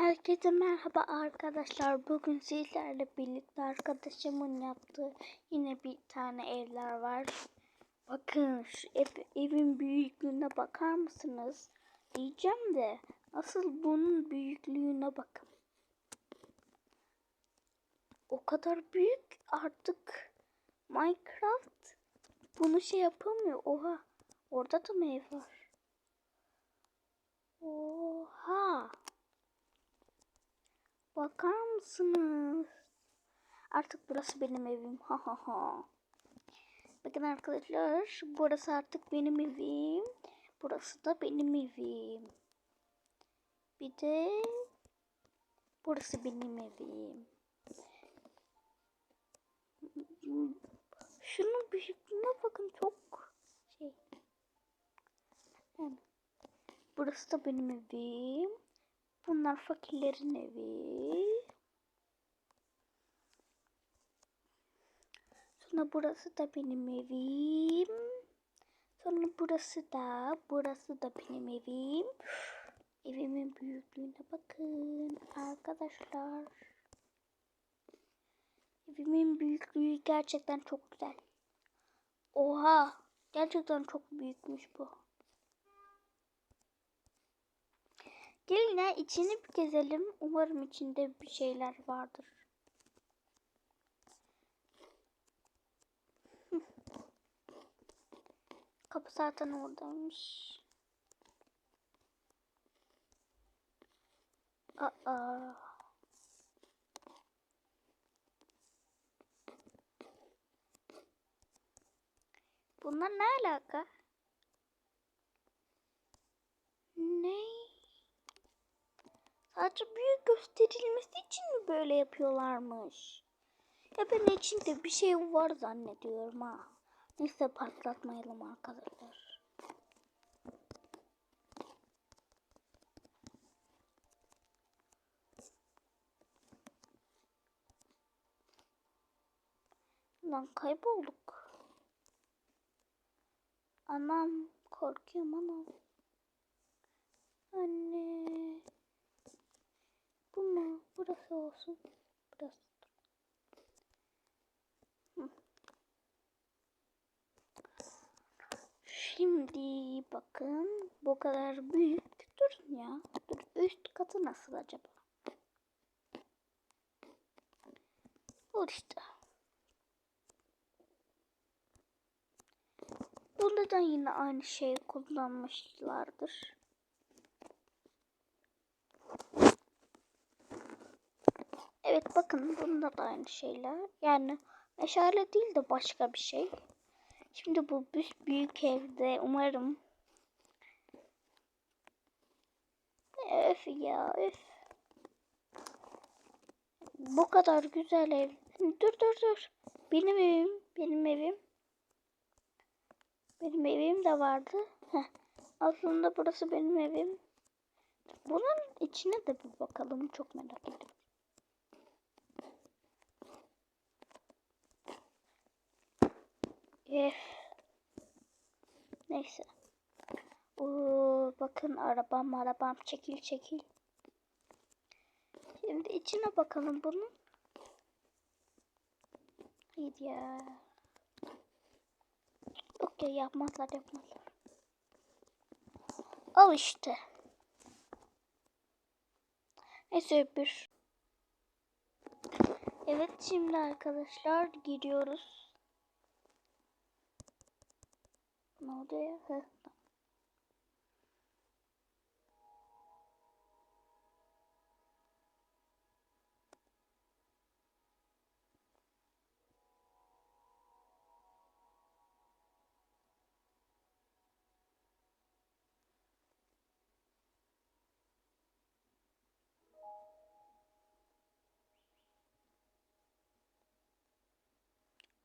Herkese merhaba arkadaşlar. Bugün sizlerle birlikte arkadaşımın yaptığı yine bir tane evler var. Bakın şu ev, evin büyüklüğüne bakar mısınız? Diyeceğim de asıl bunun büyüklüğüne bakın. O kadar büyük artık Minecraft bunu şey yapamıyor. Oha orada da mı ev var? Oha. Bakar mısınız? Artık burası benim evim. Ha ha ha. Bakın arkadaşlar burası artık benim evim. Burası da benim evim. Bir de burası benim evim. Şunun büyüklüğüne bakın çok şey. Burası da benim evim. Bunlar fakirlerin evi. Sonra burası da benim evim. Sonra burası da, burası da benim evim. Evimin büyüklüğüne bakın arkadaşlar. Evimin büyüklüğü gerçekten çok güzel. Oha, gerçekten çok büyükmüş bu. Gelin ya içini bir gezelim. Umarım içinde bir şeyler vardır. Kapı zaten oradaymış. Aa. Bunlar ne alaka? Ne? Sadece büyük gösterilmesi için mi böyle yapıyorlarmış? Ya ben içinde bir şey var zannediyorum ha. Neyse patlatmayalım arkadaşlar. Lan kaybolduk. Anam korkuyorum anam. Burası olsun. Burası. Şimdi bakın bu kadar büyük. Durun ya. Dur üst katı nasıl acaba? Bu işte. Bunda da yine aynı şeyi kullanmışlardır. Evet bakın bunda da aynı şeyler. Yani meşale değil de başka bir şey. Şimdi bu büyük evde umarım Öf ya öf. Bu kadar güzel ev. Dur dur dur. Benim evim. Benim evim. Benim evim de vardı. Heh. Aslında burası benim evim. Bunun içine de bir bakalım. Çok merak ettim. Eh. Neyse. Oo, bakın arabam arabam çekil çekil. Şimdi içine bakalım bunun. Hayır ya. Okey yapmazlar yapmazlar. Al işte. Neyse bir. Evet şimdi arkadaşlar giriyoruz. Ne oldu ya? Heh.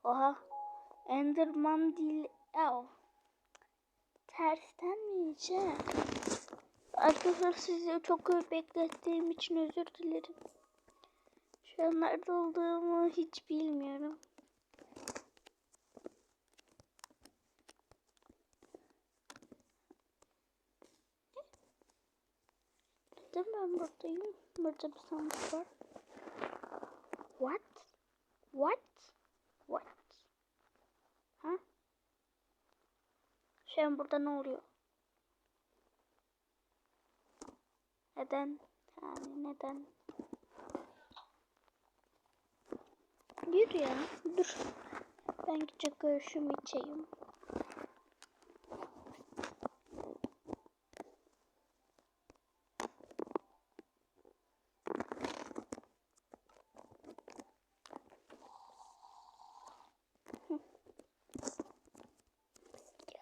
Oha. Enderman değil. Ev. Tersten mi yiyeceğim? Arkadaşlar sizi çok beklettiğim için özür dilerim. Şu an nerede olduğumu hiç bilmiyorum. Neden ben buradayım? Burada bir sandık var. What? What? Ha? Şu burada ne oluyor? Neden? Yani neden? Yürü ya. Dur. Ben gidecek görüşümü içeyim.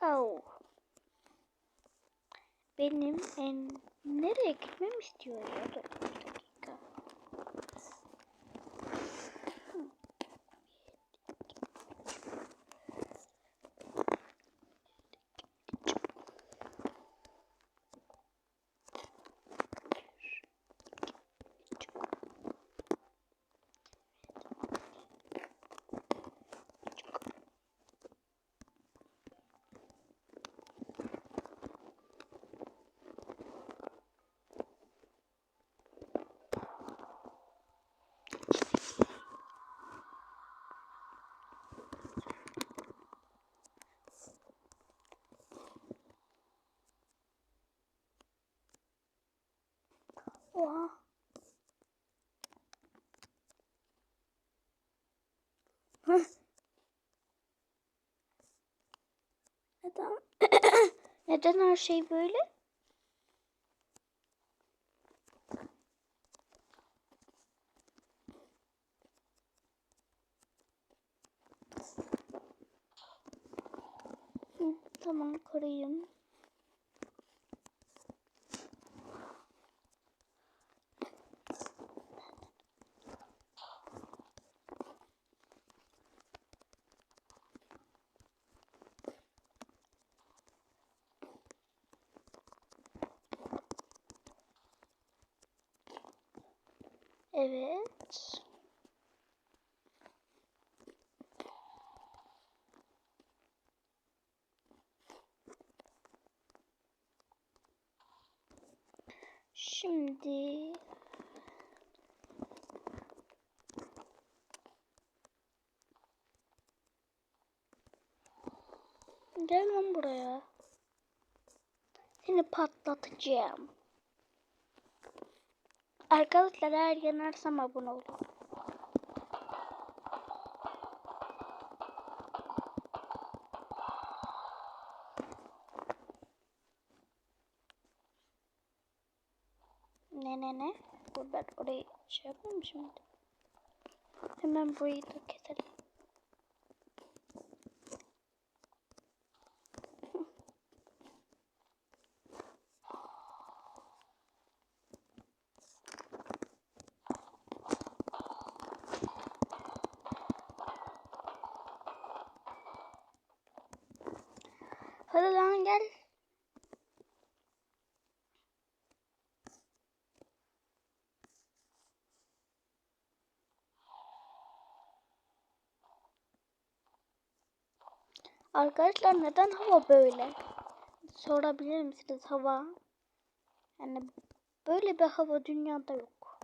Yahu. Benim en nereye gitmem istiyor ya? Dur bir dakika. Oha. Hah. Neden? Neden her şey böyle? Tamam koruyun. Evet. Şimdi Gel lan buraya. Seni patlatacağım. Arkadaşlar eğer yenersem abone olun. Ne ne ne? Dur ben orayı şey yapayım şimdi. Hemen burayı da keselim. Hadi lan gel. Arkadaşlar neden hava böyle? Sorabilir misiniz hava? Yani böyle bir hava dünyada yok.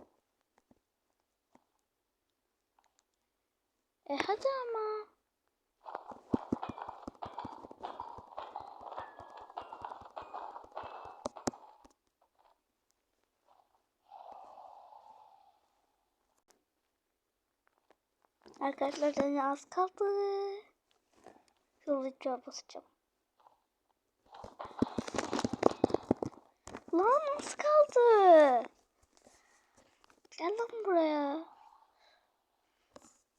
E hadi ama. Arkadaşlar az kaldı. Hızlıca basacağım. Lan az kaldı. Gel lan buraya.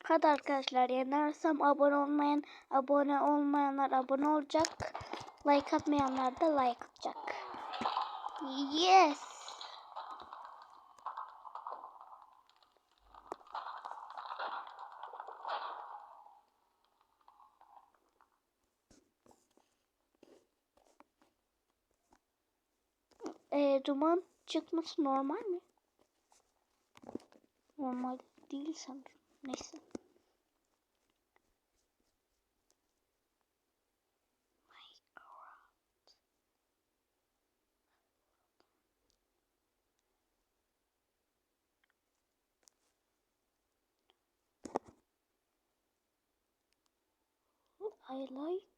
Hadi arkadaşlar yenersem abone olmayan abone olmayanlar abone olacak. Like atmayanlar da like atacak. Yes. e, duman çıkması normal mi? Normal değil sanırım. Neyse. I like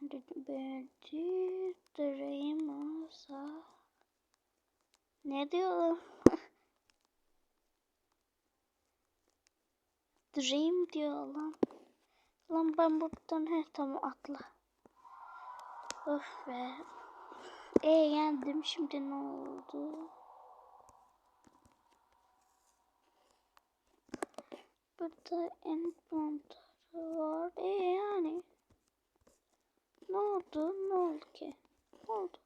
and it Dream olsa Ne diyor? Dream diyor lan. Lan ben buradan he tamam atla. Öf be. E yendim şimdi ne oldu? Burada envantarı var. E yani. Ne oldu? Ne oldu ki? Oldu?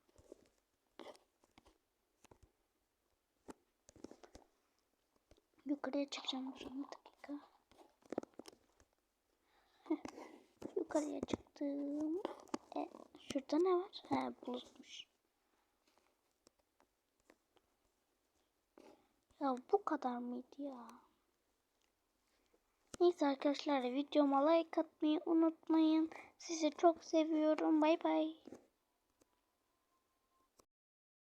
Yukarıya çıkacağım son dakika. Yukarıya çıktım. E, şurada ne var? He bulutmuş. Ya bu kadar mıydı ya? Neyse arkadaşlar videoma like atmayı unutmayın. Sizi çok seviyorum. Bay bay.